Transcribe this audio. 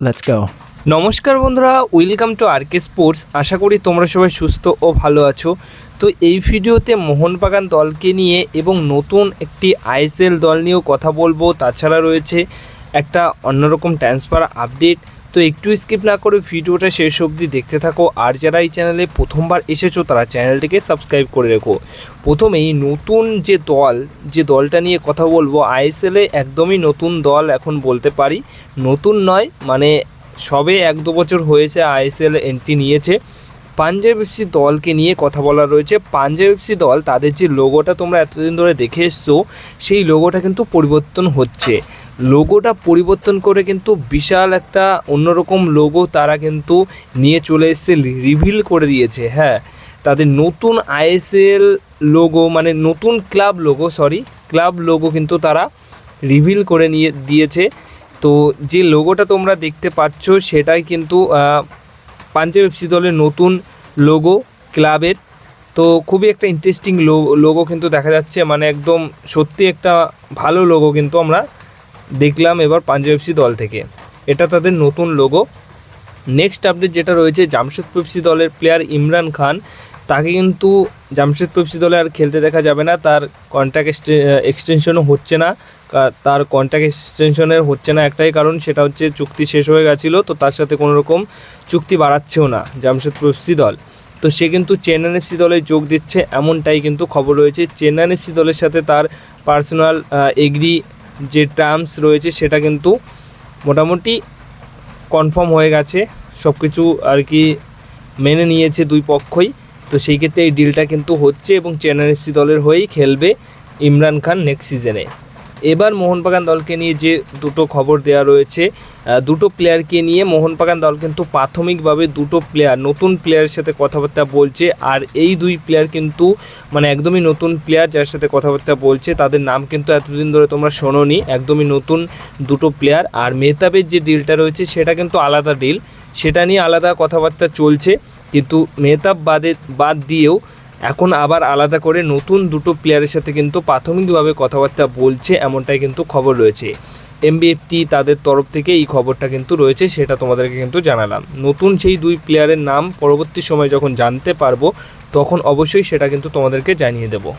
Let's go নমস্কার বন্ধুরা welcome to R K sports আশা করি তোমরা সবাই সুস্থ ও ভালো আছো। তো এই ভিডিওতে মোহনবাগান দলকে নিয়ে এবং নতুন একটি আইএসএল দল নিয়েও কথা বলব। তাছাড়া রয়েছে একটা অন্যরকম ট্রান্সফার আপডেট তো একটু স্কিপ না করে ভিডিওটা শেষ অবধি দেখতে থাকো। আর যারা এই চ্যানেলে প্রথমবার এসেছ, তারা চ্যানেলটিকে সাবস্ক্রাইব করে রেখো। প্রথমেই নতুন যে দল, যে দলটা নিয়ে কথা বলব আইএসএলে একদমই নতুন দল এখন বলতে পারি। নতুন নয় মানে সবে এক দু বছর হয়েছে আইএসএল এন্ট্রি নিয়েছে। পাঞ্জাব এফসি দলকে নিয়ে কথা বলা রয়েছে। পাঞ্জাব এফসি দল, তাদের যে লোগোটা তোমরা এতদিন ধরে দেখে এসছো, সেই লোগোটা কিন্তু পরিবর্তন হচ্ছে। লোগোটা পরিবর্তন করে কিন্তু বিশাল একটা অন্যরকম লোগো তারা কিন্তু নিয়ে চলে এসছে রিভিল করে দিয়েছে হ্যাঁ। তাদের নতুন আইএসএল লোগো মানে নতুন club logo, sorry, club logo কিন্তু তারা রিভিল করে নিয়ে, দিয়েছে। তো যে লোগোটা তোমরা দেখতে পাচ্ছ, সেটাই কিন্তু পাঞ্জাব এফসি দলের নতুন লোগো ক্লাবের। তো খুবই একটা ইন্টারেস্টিং লোগো কিন্তু দেখা যাচ্ছে মানে একদম সত্যি একটা ভালো লোগো কিন্তু আমরা দেখলাম এবার পাঞ্জাব এফসি দল থেকে। এটা তাদের নতুন লোগো নেক্সট আপডেট যেটা রয়েছে, জামশেদপুর এফসি দলের প্লেয়ার ইমরান খান, তাকে কিন্তু জামশেদপুর এফসি দলে আর খেলতে দেখা যাবে না। তার কন্ট্যাক্ট এক্সটেনশনও হচ্ছে না। তার কন্ট্যাক্ট এক্সটেনশনের হচ্ছে না একটাই কারণ, সেটা হচ্ছে চুক্তি শেষ হয়ে গেছিল, তো তার সাথে কোনো রকম চুক্তি বাড়াচ্ছেও না জামশেদপুর এফসি দল। তো সে কিন্তু চেন্নাই এফসি দলে যোগ দিচ্ছে, এমনটাই কিন্তু খবর রয়েছে। চেন্নাই এফসি দলের সাথে তার পার্সোনাল এগ্রি যে টার্মস রয়েছে সেটা কিন্তু মোটামুটি কনফার্ম হয়ে গেছে। সব কিছু আর কি মেনে নিয়েছে দুই পক্ষই। তো সেই ক্ষেত্রে এই ডিলটা কিন্তু হচ্ছে এবং চেন্নাই এফসি দলের হয়েই খেলবে ইমরান খান নেক্সট সিজনে এবার মোহনবাগান দলকে নিয়ে যে দুটো খবর দেওয়া রয়েছে দুটো প্লেয়ারকে নিয়ে মোহনবাগান দল কিন্তু প্রাথমিকভাবে দুটো প্লেয়ার নতুন প্লেয়ারের সাথে কথাবার্তা বলছে, আর এই দুই প্লেয়ার কিন্তু মানে একদমই নতুন প্লেয়ার যার সাথে কথাবার্তা বলছে, তাদের নাম কিন্তু এতদিন ধরে তোমরা শোনোনি, একদমই নতুন দুটো প্লেয়ার আর মেহতাবের যে ডিলটা রয়েছে, সেটা কিন্তু আলাদা ডিল সেটা নিয়ে আলাদা কথাবার্তা চলছে, কিন্তু মেহতাব বাদে, বাদ দিয়েও এখন আবার আলাদা করে নতুন দুটো প্লেয়ারের সাথে কিন্তু প্রাথমিকভাবে কথাবার্তা বলছে, এমনটাই কিন্তু খবর রয়েছে। এমবিএফটি তাদের তরফ থেকে এই খবরটা কিন্তু রয়েছে, সেটা তোমাদেরকে কিন্তু জানালাম। নতুন সেই দুই প্লেয়ারের নাম পরবর্তী সময় যখন জানতে পারব, তখন অবশ্যই সেটা কিন্তু তোমাদেরকে জানিয়ে দেবো।